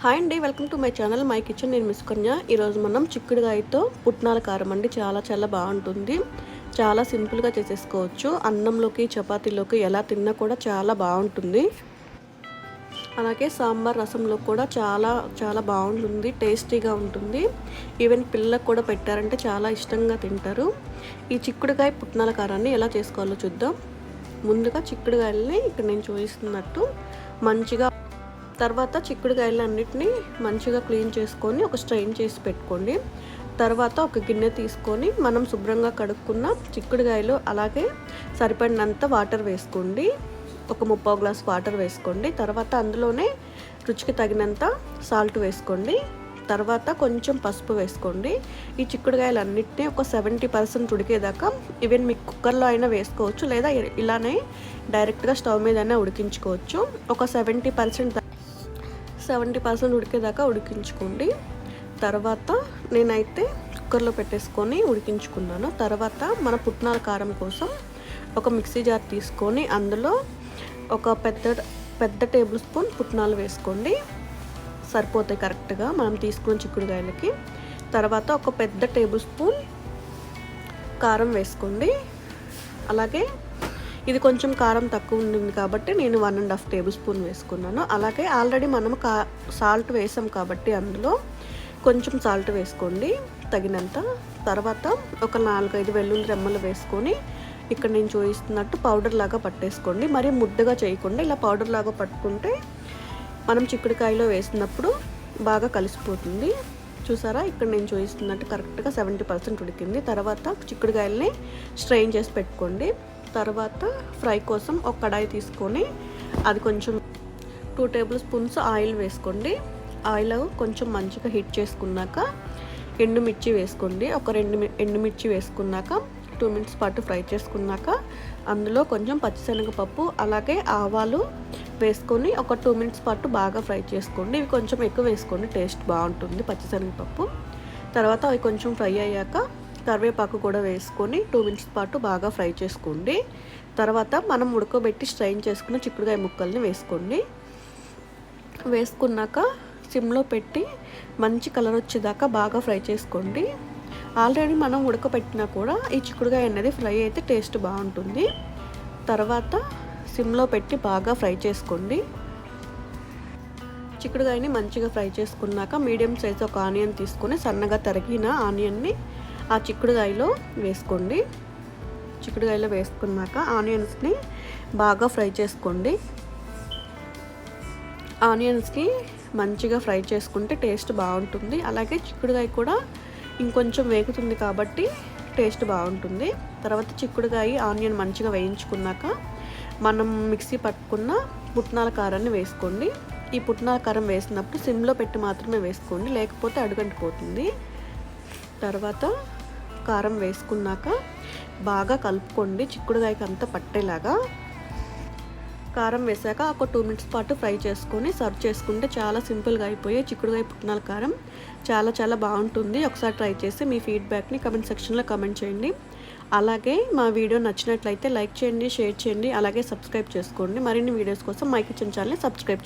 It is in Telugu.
హాయ్ అండి welcome to my channel my kitchen. నేను మిస్ ఈరోజు మనం చిక్కుడుగాయతో పుట్నాల కారం అండి. చాలా చాలా బాగుంటుంది. చాలా సింపుల్గా చేసేసుకోవచ్చు. అన్నంలోకి చపాతీలోకి ఎలా తిన్నా కూడా చాలా బాగుంటుంది. అలాగే సాంబార్ రసంలో కూడా చాలా చాలా బాగుంటుంది. టేస్టీగా ఉంటుంది. ఈవెన్ పిల్లలకు కూడా పెట్టారంటే చాలా ఇష్టంగా తింటారు. ఈ చిక్కుడుకాయ పుట్నాల కారాన్ని ఎలా చేసుకోవాలో చూద్దాం. ముందుగా చిక్కుడుకాయలని ఇక్కడ నేను చూపిస్తున్నట్టు మంచిగా తర్వాత చిక్కుడుకాయలు అన్నిటిని మంచిగా క్లీన్ చేసుకొని ఒక స్ట్రైన్ చేసి పెట్టుకోండి. తర్వాత ఒక గిన్నె తీసుకొని మనం శుభ్రంగా కడుక్కున్న చిక్కుడుకాయలు అలాగే సరిపడినంత వాటర్ వేసుకోండి. ఒక ముప్పై గ్లాస్ వాటర్ వేసుకోండి. తర్వాత అందులోనే రుచికి తగినంత సాల్ట్ వేసుకోండి. తర్వాత కొంచెం పసుపు వేసుకోండి. ఈ చిక్కుడుకాయలు అన్నిటినీ ఒక సెవెంటీ పర్సెంట్ ఉడికేదాకా ఈవెన్ మీకు కుక్కర్లో అయినా వేసుకోవచ్చు లేదా ఇలానే డైరెక్ట్గా స్టవ్ మీద అయినా ఉడికించుకోవచ్చు. ఒక సెవెంటీ పర్సెంట్ సెవెంటీ పర్సెంట్ ఉడికేదాకా ఉడికించుకోండి. తర్వాత నేనైతే కుక్కర్లో పెట్టేసుకొని ఉడికించుకున్నాను. తర్వాత మన పుట్నాల కారం కోసం ఒక మిక్సీ జార్ తీసుకొని అందులో ఒక పెద్ద పెద్ద టేబుల్ స్పూన్ పుట్నాలు వేసుకోండి. సరిపోతాయి కరెక్ట్గా మనం తీసుకున్న చిక్కుడుకాయలకి. తర్వాత ఒక పెద్ద టేబుల్ స్పూన్ కారం వేసుకోండి. అలాగే ఇది కొంచెం కారం తక్కువ ఉండింది కాబట్టి నేను one and half tablespoon వేసుకున్నాను. అలాగే ఆల్రెడీ మనం కా సాల్ట్ వేసాం కాబట్టి అందులో కొంచెం సాల్ట్ వేసుకోండి. తగినంత తర్వాత ఒక నాలుగైదు వెల్లుల్లి రెమ్మలు వేసుకొని ఇక్కడ నేను చూపిస్తున్నట్టు పౌడర్ లాగా పట్టేసుకోండి. మరి ముద్దగా చేయకుండా ఇలా పౌడర్ లాగా పట్టుకుంటే మనం చిక్కుడుకాయలో వేసినప్పుడు బాగా కలిసిపోతుంది. చూసారా? ఇక్కడ నేను చూపిస్తున్నట్టు కరెక్ట్గా సెవెంటీ పర్సెంట్ ఉడికింది. తర్వాత చిక్కుడుకాయలని స్ట్రెయిన్ చేసి పెట్టుకోండి. తర్వాత ఫ్రై కోసం ఒక కడాయి తీసుకొని అది కొంచెం టూ టేబుల్ స్పూన్స్ ఆయిల్ వేసుకోండి. ఆయిల్ కొంచెం మంచిగా హీట్ చేసుకున్నాక ఎండుమిర్చి వేసుకోండి. ఒక రెండు ఎండుమిర్చి వేసుకున్నాక టూ మినిట్స్ పాటు ఫ్రై చేసుకున్నాక అందులో కొంచెం పచ్చిశనగపప్పు అలాగే ఆవాలు వేసుకొని ఒక టూ మినిట్స్ పాటు బాగా ఫ్రై చేసుకోండి. ఇవి కొంచెం ఎక్కువ వేసుకోండి టేస్ట్ బాగుంటుంది పచ్చిశనగపప్పు. తర్వాత అవి కొంచెం ఫ్రై అయ్యాక కరివేపాకు కూడా వేసుకొని టూ మినిట్స్ పాటు బాగా ఫ్రై చేసుకోండి. తర్వాత మనం ఉడకబెట్టి స్ట్రైన్ చేసుకున్న చిక్కుడుకాయ ముక్కల్ని వేసుకోండి. వేసుకున్నాక సిమ్లో పెట్టి మంచి కలర్ వచ్చేదాకా బాగా ఫ్రై చేసుకోండి. ఆల్రెడీ మనం ఉడకబెట్టినా కూడా ఈ చిక్కుడుకాయ అనేది ఫ్రై అయితే టేస్ట్ బాగుంటుంది. తర్వాత సిమ్లో పెట్టి బాగా ఫ్రై చేసుకోండి. చిక్కుడుకాయని మంచిగా ఫ్రై చేసుకున్నాక మీడియం సైజ్ ఒక ఆనియన్ తీసుకొని సన్నగా తరిగిన ఆనియన్ని ఆ చిక్కుడుకాయలో వేసుకోండి. చిక్కుడుకాయలో వేసుకున్నాక ఆనియన్స్ని బాగా ఫ్రై చేసుకోండి. ఆనియన్స్ని మంచిగా ఫ్రై చేసుకుంటే టేస్ట్ బాగుంటుంది. అలాగే చిక్కుడుకాయ కూడా ఇంకొంచెం వేగుతుంది కాబట్టి టేస్ట్ బాగుంటుంది. తర్వాత చిక్కుడుకాయ ఆనియన్ మంచిగా వేయించుకున్నాక మనం మిక్సీ పట్టుకున్న పుట్నాల కారాన్ని వేసుకోండి. ఈ పుట్నాల కారం వేసినప్పుడు సిమ్లో పెట్టి మాత్రమే వేసుకోండి. లేకపోతే అడుగంటిపోతుంది. తర్వాత కారం వేసుకున్నాక బాగా కలుపుకోండి చిక్కుడుకాయకి అంతా పట్టేలాగా. కారం వేసాక ఒక టూ మినిట్స్ పాటు ఫ్రై చేసుకొని సర్వ్ చేసుకుంటే చాలా సింపుల్గా అయిపోయి చిక్కుడుకాయ పుట్నాల కారం. చాలా చాలా బాగుంటుంది. ఒకసారి ట్రై చేసి మీ ఫీడ్బ్యాక్ని కమెంట్ సెక్షన్లో కమెంట్ చేయండి. అలాగే మా వీడియో నచ్చినట్లయితే లైక్ చేయండి షేర్ చేయండి అలాగే సబ్స్క్రైబ్ చేసుకోండి. మరిన్ని వీడియోస్ కోసం మై కిచెన్ ఛానల్ని సబ్స్క్రైబ్